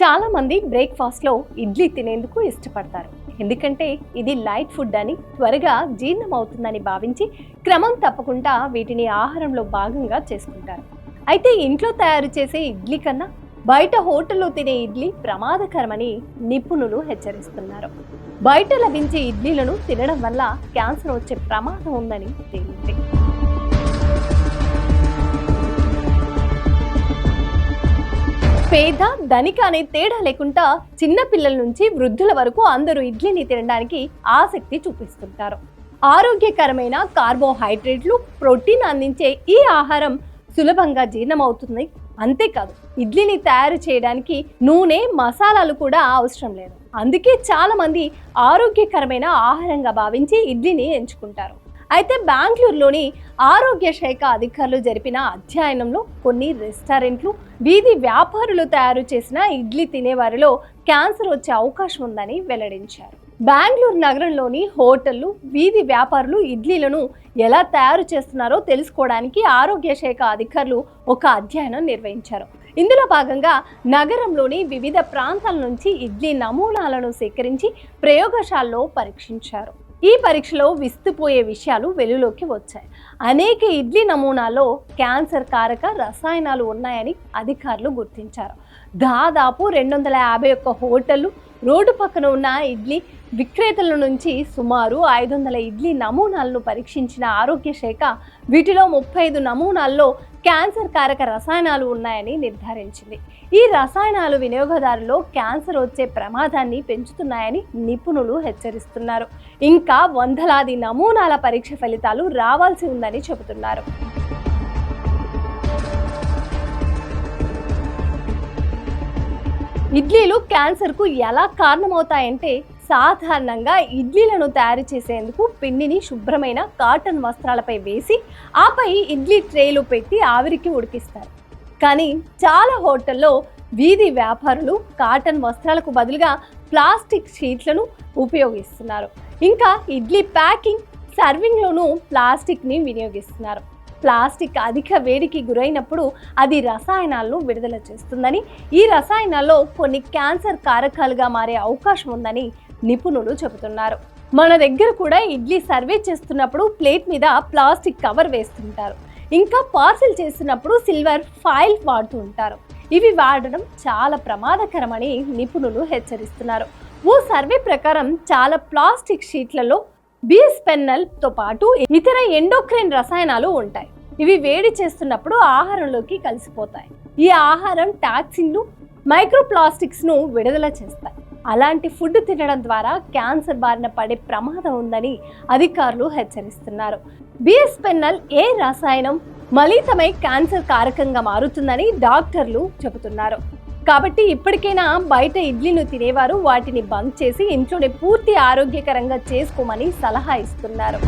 చాలామంది బ్రేక్ఫాస్ట్లో ఇడ్లీ తినేందుకు ఇష్టపడతారు. ఎందుకంటే ఇది లైట్ ఫుడ్ అని త్వరగా జీర్ణం అవుతుందని భావించి క్రమం తప్పకుండా వీటిని ఆహారంలో భాగంగా చేసుకుంటారు. అయితే ఇంట్లో తయారు చేసే ఇడ్లీ కన్నా బయట హోటల్లో తినే ఇడ్లీ ప్రమాదకరమని నిపుణులు హెచ్చరిస్తున్నారు. బయట లభించే ఇడ్లీలను తినడం వల్ల క్యాన్సర్ వచ్చే ప్రమాదం ఉందని తేలింది. పేద ధనిక అనే తేడా లేకుండా చిన్నపిల్లల నుంచి వృద్ధుల వరకు అందరూ ఇడ్లీని తినడానికి ఆసక్తి చూపిస్తుంటారు. ఆరోగ్యకరమైన కార్బోహైడ్రేట్లు ప్రోటీన్ అందించే ఈ ఆహారం సులభంగా జీర్ణమవుతుంది. అంతేకాదు ఇడ్లీని తయారు చేయడానికి నూనె మసాలాలు కూడా అవసరం లేదు. అందుకే చాలామంది ఆరోగ్యకరమైన ఆహారంగా భావించి ఇడ్లీని ఎంచుకుంటారు. అయితే బెంగళూరులోని ఆరోగ్య శాఖ అధికారులు జరిపిన అధ్యయనంలో కొన్ని రెస్టారెంట్లు వీధి వ్యాపారులు తయారు చేసిన ఇడ్లీ తినేవారిలో క్యాన్సర్ వచ్చే అవకాశం ఉందని వెల్లడించారు. బెంగళూరు నగరంలోని హోటళ్ళు వీధి వ్యాపారులు ఇడ్లీలను ఎలా తయారు చేస్తున్నారో తెలుసుకోవడానికి ఆరోగ్య శాఖ అధికారులు ఒక అధ్యయనం నిర్వహించారు. ఇందులో భాగంగా నగరంలోని వివిధ ప్రాంతాల నుంచి ఇడ్లీ నమూనాలను సేకరించి ప్రయోగశాలలో పరీక్షించారు. ఈ పరీక్షలో విస్తుపోయే విషయాలు వెలుగులోకి వచ్చాయి. అనేక ఇడ్లీ నమూనాలో క్యాన్సర్ కారక రసాయనాలు ఉన్నాయని అధికారులు గుర్తించారు. దాదాపు రెండు వందల యాభై ఒక్క హోటళ్ళు రోడ్డు పక్కన ఉన్న ఇడ్లీ విక్రేతల నుంచి సుమారు ఐదు వందల ఇడ్లీ నమూనాలను పరీక్షించిన ఆరోగ్య శాఖ వీటిలో ముప్పై ఐదు నమూనాల్లో క్యాన్సర్ కారక రసాయనాలు ఉన్నాయని నిర్ధారించింది. ఈ రసాయనాలు వినియోగదారులో క్యాన్సర్ వచ్చే ప్రమాదాన్ని పెంచుతున్నాయని నిపుణులు హెచ్చరిస్తున్నారు. ఇంకా వందలాది నమూనాల పరీక్ష ఫలితాలు రావాల్సి ఉందని చెబుతున్నారు. ఇడ్లీలు క్యాన్సర్కు ఎలా కారణమవుతాయంటే సాధారణంగా ఇడ్లీలను తయారు చేసేందుకు పిండిని శుభ్రమైన కాటన్ వస్త్రాలపై వేసి ఆపై ఇడ్లీ ట్రేలు పెట్టి ఆవిరికి ఉడికిస్తారు. కానీ చాలా హోటల్లో వీధి వ్యాపారులు కాటన్ వస్త్రాలకు బదులుగా ప్లాస్టిక్ షీట్లను ఉపయోగిస్తున్నారు. ఇంకా ఇడ్లీ ప్యాకింగ్ సర్వింగ్లోనూ ప్లాస్టిక్ని వినియోగిస్తున్నారు. ప్లాస్టిక్ అధిక వేడికి గురైనప్పుడు అది రసాయనాలను విడుదల చేస్తుందని ఈ రసాయనాల్లో కొన్ని క్యాన్సర్ కారకాలుగా మారే అవకాశం ఉందని నిపుణులు చెబుతున్నారు. మన దగ్గర కూడా ఇడ్లీ సర్వే చేస్తున్నప్పుడు ప్లేట్ మీద ప్లాస్టిక్ కవర్ వేస్తుంటారు. ఇంకా పార్సిల్ చేస్తున్నప్పుడు సిల్వర్ ఫైల్ వాడుతూ ఉంటారు. ఇవి వాడడం చాలా ప్రమాదకరమని నిపుణులు హెచ్చరిస్తున్నారు. ఓ సర్వే ప్రకారం చాలా ప్లాస్టిక్ షీట్లలో బిఎస్పెన్నల్తో పాటు ఇతర ఎండోక్రైన్ రసాయనాలు ఉంటాయి. ఇవి వేడి చేస్తున్నప్పుడు ఆహారంలోకి కలిసిపోతాయి. ఈ ఆహారం టాక్సిన్లు మైక్రోప్లాస్టిక్స్ను విడుదల చేస్తాయి. అలాంటి ఫుడ్ తినడం ద్వారా క్యాన్సర్ బారిన పడే ప్రమాదం ఉందని అధికారులు హెచ్చరిస్తున్నారు. బిఎస్పెన్నల్ ఏ రసాయనం? మలితమై క్యాన్సర్ కారకంగా మారుతుందని డాక్టర్లు చెబుతున్నారు. కాబట్టి ఇప్పటికైనా బయట ఇడ్లీలు తినేవారు వాటిని బంద్ చేసి ఇంట్లోనే పూర్తి ఆరోగ్యకరంగా చేసుకోమని సలహా ఇస్తున్నారు.